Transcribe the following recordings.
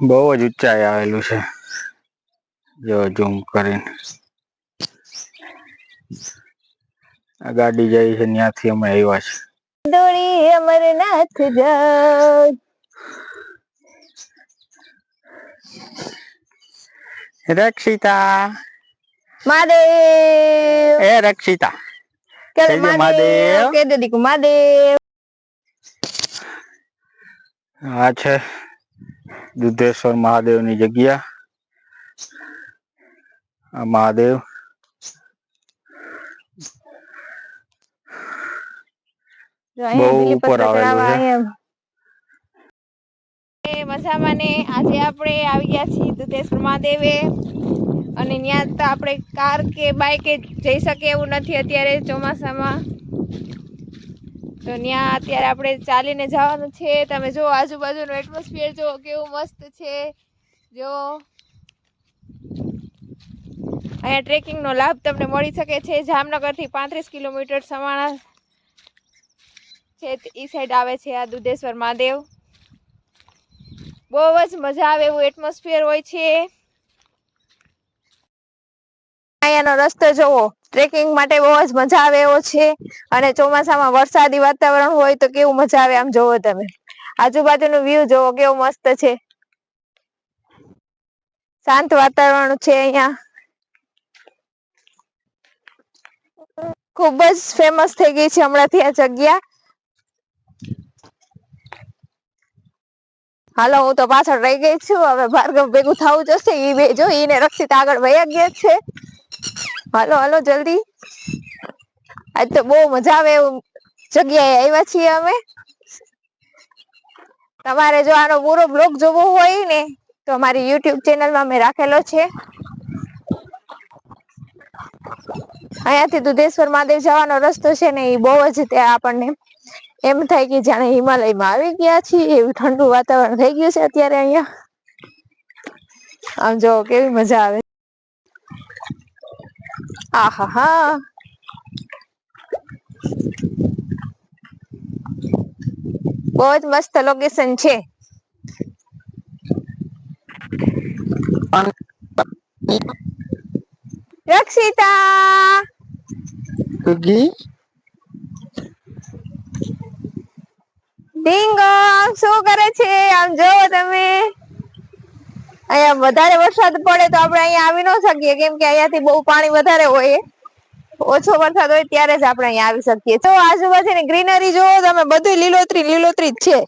બહુ જ ઊંચાઈ આવેલું છે. જો ઝૂમ કરીને. આ ગાડી જાય છે ત્યાંથી અમે આવ્યા છે. દોડી અમરનાથ જાઉં રક્ષિતા. મહાદેવ. એ રક્ષિતા. મહાદેવ. કે દે દીકુ મહાદેવ. આ છે. દુધેશ્વર મહાદેવની જગ્યા આ મહાદેવ જો અહીંયા બહુ બીલીપત્ર ઉપર આવેલું ચડાવવા છે. અહીંયા. એ મજામાં ને આજે આપણે આવી ગયા છીએ દુધેશ્વર મહાદેવે અને ત્યાં તો આપણે કાર કે બાઈકે જઈ શકીએ એવું નથી અત્યારે ચોમાસામાં તો ત્યાં અત્યારે આપણે ચાલીને જવાનું છે. તમે જો આજુબાજુનું એટમોસ્ફિયર જો કેવું મસ્ત છે. જો. અહીંયા ટ્રેકિંગનો લાભ તમને મળી શકે છે. જામનગરથી પાંત્રીસ કિલોમીટર સમાણા છે એ સાઈડ આવે છે આ દુધેશ્વર મહાદેવ. બહુ જ મજા આવે એવું એટમોસ્ફિયર હોય છે. અહીંયાનો રસ્તો જોવો. ટ્રેકિંગ માટે બહુ જ મજા આવે એવો છે. અને ચોમાસામાં વરસાદી વાતાવરણ હોય તો કેવું મજા આવે આમ જોવો તમે. આજુબાજુનું વ્યૂ જોવો, કેવું મસ્ત છે. શાંત વાતાવરણ છે અહીંયા. ખૂબ જ ફેમસ થઈ ગઈ છે હમણાંથી આ જગ્યા. હાલો, હું તો પાછળ રહી ગઈ છું. હવે ભાર્ગવ ભેગું થવું જશે એ બે જો એને રક્ષિત આગળ વયા ગયા છે. હાલો હાલો, જલ્દી. આજ તો બહુ મજા આવે એવું જગ્યાએ આવ્યા છીએ અમે. તમારે જો આનો પૂરો બ્લોગ જોવો હોય ને, તો અમારી યુટ્યુબ ચેનલમાં મેં રાખેલો છે. અહીંયાથી દુધેશ્વર મહાદેવ જવાનો રસ્તો છે ને, એ બહુ જ ત્યાં આપણને એમ થાય કે જાણે હિમાલયમાં આવી ગયા છીએ, એવું ઠંડુ વાતાવરણ થઈ ગયું છે અત્યારે અહીંયા. આમ જો, કેવી મજા આવે. આહા હા બહુ જ મસ્ત લોકેશન છે. રક્ષિતા! ડિંગો શું કરે છે? આમ જોવો તમે. અહીંયા વધારે વરસાદ પડે તો આપણે અહીંયા આવી ન શકીએ. કેમ કે અહીંયાથી બહુ પાણી વધારે હોય. ઓછો વરસાદ હોય ત્યારે જ આપણે અહીંયા આવી શકીએ. તો આજુબાજુની ગ્રીનરી જોવો તમે બધું લીલોતરી લીલોતરી જ છે.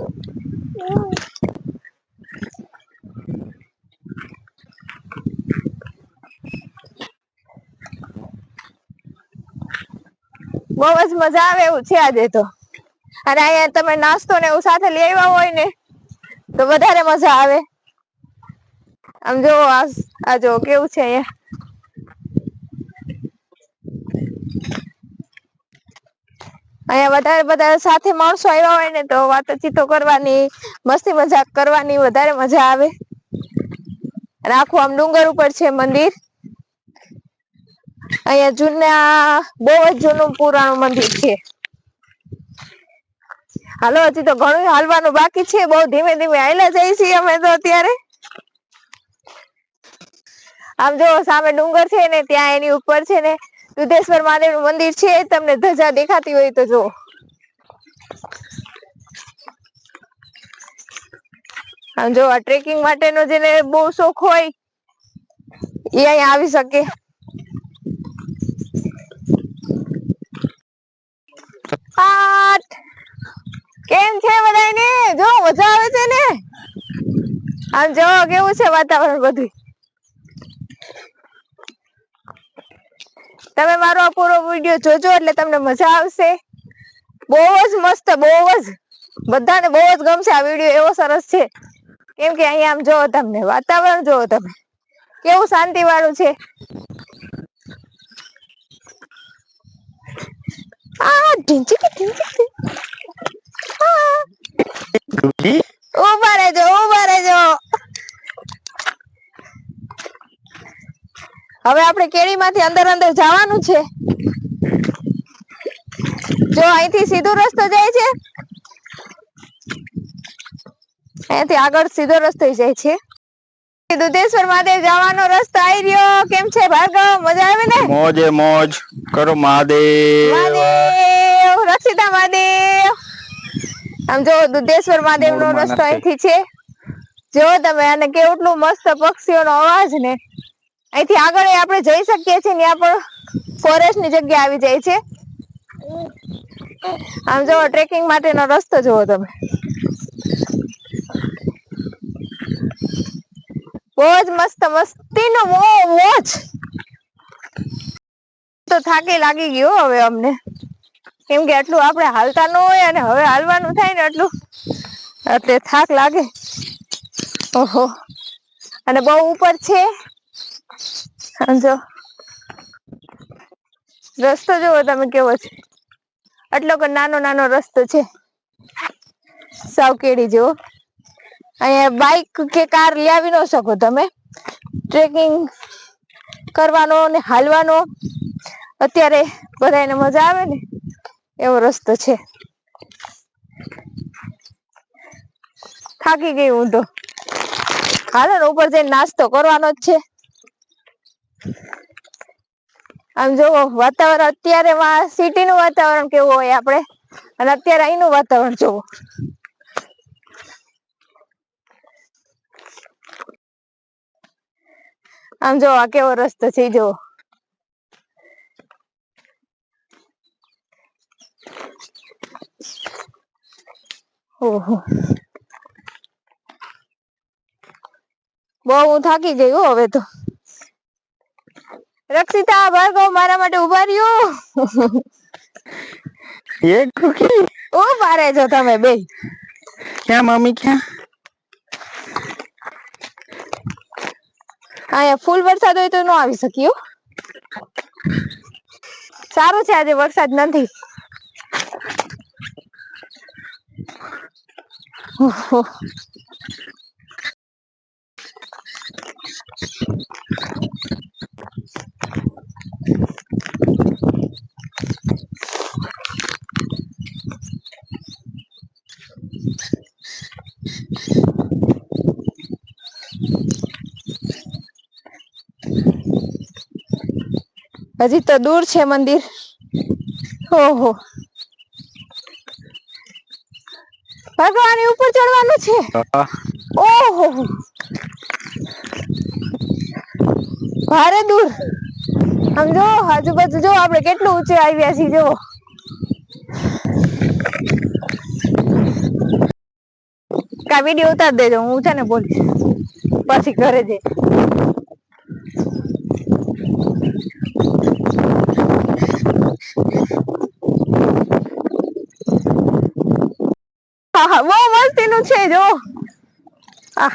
બહુ જ મજા આવે એવું છે આજે તો. અને અહીંયા તમે નાસ્તો ને એવું સાથે લઈ આવ્યા હોય ને, તો વધારે મજા આવે. આમ જો આ જો કેવું છે અહીંયા? અહીંયા વધારે બધા સાથે માણસો આવ્યા હોય ને તો વાતચીતો કરવાની, મસ્તી મજાક કરવાની, વધારે મજા આવે. આખું આમ ડુંગર ઉપર છે મંદિર. અહીંયા જૂના બહુ જ જૂનું પુરાણું મંદિર છે. હાલો, હજી તો ઘણું હાલવાનું બાકી છે. બહુ ધીમે ધીમે હાલ્યા જઈએ છીએ અમે તો અત્યારે. આમ જો સામે ડુંગર છે ને, ત્યાં એની ઉપર છે ને દુધેશ્વર મહાદેવનું મંદિર છે, તમને ધજા દેખાતી હોય તો જો. આમ જો, આ ટ્રેકિંગ માટેનો જેને બહુ શોખ હોય, એ અહીંયા આવી શકે. કેમ છે બધાને જો, મજા આવે છે ને? આમ જો, કેવું છે વાતાવરણ બધું તમે મારો આ પૂરો વીડિયો જોજો એટલે તમને મજા આવશે. બહુ જ મસ્ત બહુ જ. બધાને બહુ જ ગમશે આ વીડિયો એવો સરસ છે. કેમ કે અહીંયા આમ જોવો તમને વાતાવરણ જોવો તમે. કેવું શાંતિ વાળું છે. આ ઢીંચી કે ઢીંચી ઊભા રહેજો ઊભા રહેજો. હવે આપણે કેળીમાંથી અંદર અંદર જવાનું છે. જો અહીંથી સીધો રસ્તો જાય છે. અહીંથી આગળ સીધો રસ્તો જાય છે. દુધેશ્વર મહાદેવ જવાનો રસ્તો આવી રહ્યો. કેમ છે ભાર્ગવ? મજા આવે ને? મોજે મોજ. કરો મહાદેવ. મહાદેવ રક્ષિતા મહાદેવ. આમ જો દુધેશ્વર મહાદેવ નો રસ્તો અહીંથી છે. જો તમે અને કેવટલું મસ્ત પક્ષીઓનો અવાજ ને અહીંથી આગળ આપણે જઈ શકીએ છીએ, ત્યાં પણ ફોરેસ્ટની જગ્યા આવી જાય છે. આમ જો ટ્રેકિંગ માટેનો રસ્તો જુઓ તમે. બહુ જ મસ્ત, મસ્તીનો મો મોજ. તો થાકી લાગી ગયો હવે અમને. કેમ કે આટલું આપણે હાલતા ન હોય અને હવે હાલવાનું થાય ને એટલું એટલે થાક લાગે. ઓહો. અને બહુ ઉપર છે. આમ જો રસ્તો જોવો તમે કેવો છે? આટલો કે નાનો નાનો રસ્તો છે. સાવ કેડી જેવો. અહીંયા બાઈક કે કાર લાવી ન શકો તમે. ટ્રેકિંગ કરવાનો ને હાલવાનો. અત્યારે બધાને મજા આવે ને? એવો રસ્તો છે. થાકી ગઈ હું તો. હાલો ઉપર જઈને નાસ્તો કરવાનો જ છે. આમ જોવો, વાતાવરણ અત્યારે સિટી નું વાતાવરણ કેવું હોય આપણે અને અત્યારે અહીંનું વાતાવરણ જોવો. આમ જો આ કેવો રસ્તો છે જોવો. ઓહો. બહુ હું થાકી ગઈ હવે તો. રક્ષિતા ભાર્ગવ મારા માટે ઊભા રહ્યો. એક ટુકી ઊભા રહેજો તમે બે. ક્યાં મમ્મી ક્યાં? અહીંયા ફૂલ વરસાદ હોય તો ન આવી શક્યો સારું છે આજે વરસાદ નથી. ઓહો. હજી તો દૂર છે મંદિર. ઓહો. ભગવાન ઉપર ચડવાનું છે? ઓહો. ભારે દૂર. આમ જો આજુબાજુ જો આપણે કેટલું ઊંચે આવ્યા છીએ જો. કા વીડિયો ઉતાર દેજો હું છે ને બોલીશ. પછી ઘરે જઈ હા હા બહુ મસ્તીનું છે જો. આ.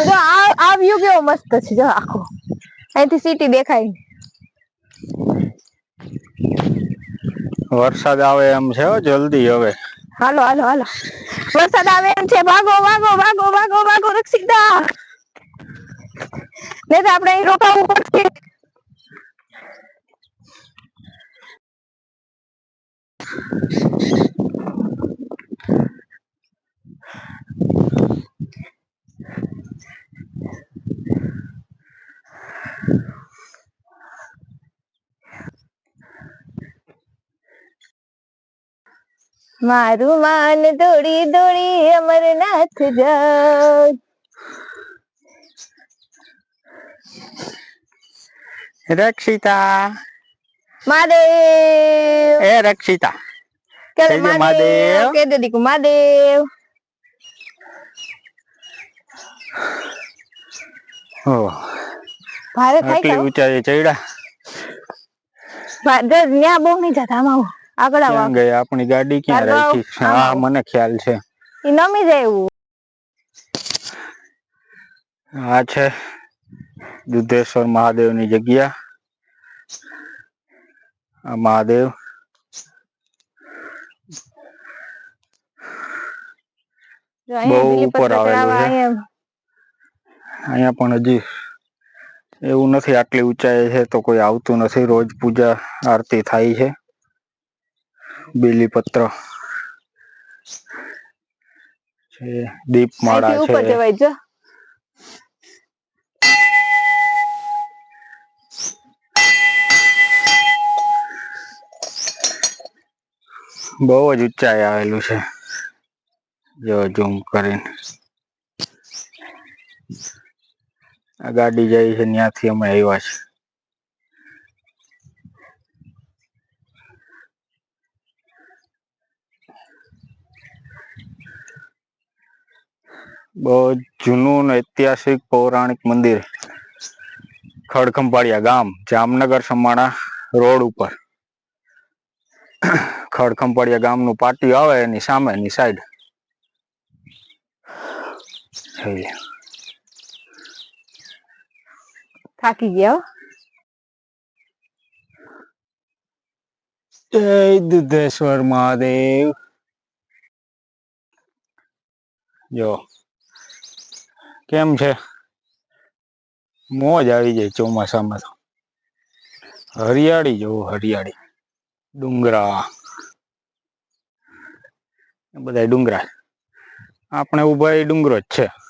જો આ આ વ્યૂ કેવો મસ્ત છે જો આખો. અહીંથી સિટી દેખાય. વરસાદ આવે એમ છે હો જલ્દી હવે. હાલો હાલો હાલો. વરસાદ આવે એમ છે ભાગો ભાગો ભાગો ભાગો ભાગો રક્ષિતા. ને તો આપણે અહીં રોકાવું પડશે. મારું માન દોડી દોડી અમરનાથ જાઉં. રક્ષિતા. મહાદેવ. એ રક્ષિતા. કે મહાદેવ. કે દીકુ મહાદેવ. ઓહ ભારે થાય આટલી ઊંચાઈ ચડ્યા. ન્યા બહુ નહીં જતા આમાં. આગળ આવો. ગઈ આપણી ગાડી ક્યાં રહી રાખી? હા મને ખ્યાલ છે. ઈ નમી જાય એવું. આ છે. દુધેશ્વર મહાદેવની જગ્યા. આ મહાદેવ. બહુ ઉપર આવેલું છે. અહીંયા પણ હજી એવું નથી આટલી ઊંચાઈ છે તો કોઈ આવતું નથી. રોજ પૂજા આરતી થાય છે. બીલીપત્ર. છે દીપમાળા અહીંથી ઉપર છે. જવાય જો? બહુ જ ઊંચાઈ આવેલું છે. જો ઝૂમ કરીને. આ ગાડી જાય છે ત્યાંથી અમે આવ્યા છે જૂનું ઐતિહાસિક પૌરાણિક મંદિર. ખડખંભાળિયા ગામ જામનગર સમાણા રોડ ઉપર. ખડખંભાળિયા ગામનું પાટિયું આવે એની સામેની સાઈડ થાકી ગયા જય દુધેશ્વર મહાદેવ. જો. કેમ છે? મોજ આવી જાય ચોમાસામાં તો. હરિયાળી જો હરિયાળી. ડુંગરા. બધા ડુંગરા. આપણે ઊભા એ ડુંગરો જ છે.